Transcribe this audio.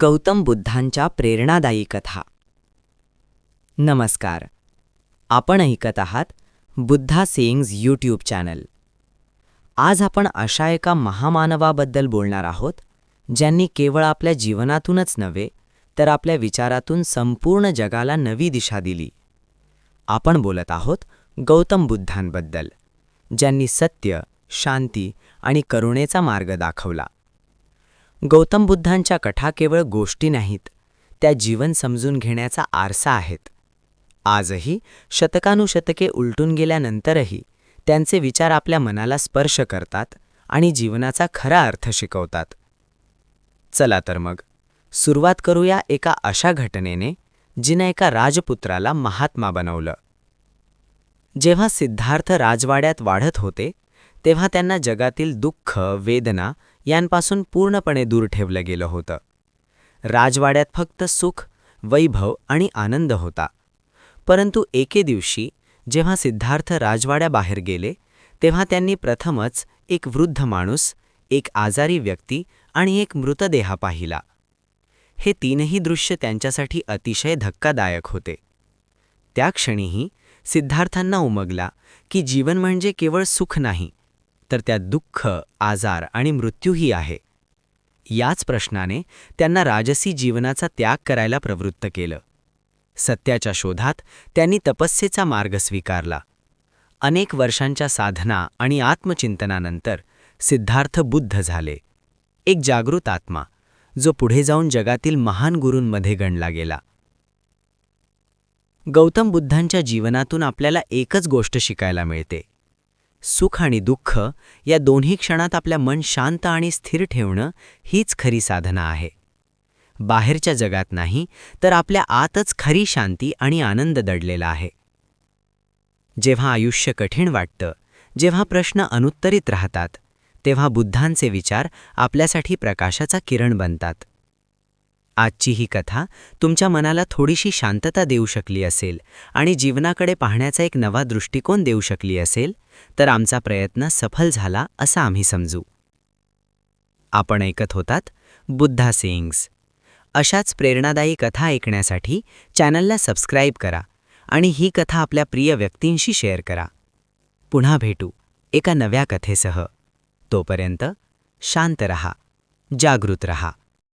गौतम बुद्धांच्या प्रेरणादायी कथा. नमस्कार. आपण ऐकत आहात बुद्धा सेईंग्ज यूट्यूब चॅनल. आज आपण अशा एका महामानवाबद्दल बोलणार आहोत ज्यांनी केवळ आपल्या जीवनातूनच नव्हे तर आपल्या विचारातून संपूर्ण जगाला नवी दिशा दिली. आपण बोलत आहोत गौतम बुद्धांबद्दल ज्यांनी सत्य शांती आणि करुणेचा मार्ग दाखवला. गौतम बुद्धांच्या कथा केवळ गोष्टी नाहीत त्या जीवन समजून घेण्याचा आरसा आहेत. आजही शतकानुशतके उलटून गेल्यानंतरही त्यांचे विचार आपल्या मनाला स्पर्श करतात आणि जीवनाचा खरा अर्थ शिकवतात. चला तर मग सुरुवात करूया एका अशा घटनेने जिने एका राजपुत्राला महात्मा बनवलं. जेव्हा सिद्धार्थ राजवाड्यात वाढत होते तेव्हा त्यांना जगातील दुःख वेदना यांपासून पूर्णपणे दूर ठेवलं गेलं होतं. राजवाड्यात फक्त सुख वैभव आणि आनंद होता. परंतु एके दिवशी जेव्हा सिद्धार्थ राजवाड्याबाहेर गेले तेव्हा त्यांनी प्रथमच एक वृद्ध माणूस एक आजारी व्यक्ती आणि एक मृतदेहा पाहिला. हे तीनही दृश्य त्यांच्यासाठी अतिशय धक्कादायक होते. त्या क्षणीही सिद्धार्थांना उमगला की जीवन म्हणजे केवळ सुख नाही तर त्यात दुःख आजार आणि मृत्यूही आहे. याच प्रश्नाने त्यांना राजसी जीवनाचा त्याग करायला प्रवृत्त केलं. सत्याच्या शोधात त्यांनी तपस्येचा मार्ग स्वीकारला. अनेक वर्षांच्या साधना आणि आत्मचिंतनानंतर सिद्धार्थ बुद्ध झाले. एक जागृत आत्मा जो पुढे जाऊन जगातील महान गुरूंमध्ये गणला गेला. गौतम बुद्धांच्या जीवनातून आपल्याला एकच गोष्ट शिकायला मिळते. सुख आणि दुःख या दोन्ही क्षणात आपल्या मन शांत आणि स्थिर ठेवणं हीच खरी साधना आहे. बाहेरच्या जगात नाही तर आपल्या आतच खरी शांती आणि आनंद दडलेला आहे. जेव्हा आयुष्य कठीण वाटतं जेव्हा प्रश्न अनुत्तरित राहतात तेव्हा बुद्धांचे विचार आपल्यासाठी प्रकाशाचा किरण बनतात. आजची ही कथा तुमच्या मनाला थोडीशी शांतता देऊ शकली असेल आणि जीवनाकडे पाहण्याचा एक नवा दृष्टिकोन देऊ शकली असेल तर आमचा प्रयत्न सफल झाला असं आम्ही समजू. आपण ऐकत होतात बुद्धा सेईंग्स. अशाच प्रेरणादायी कथा ऐकण्यासाठी चॅनलला सबस्क्राईब करा आणि ही कथा आपल्या प्रिय व्यक्तींशी शेअर करा. पुन्हा भेटू एका नव्या कथेसह. तोपर्यंत शांत रहा जागृत रहा.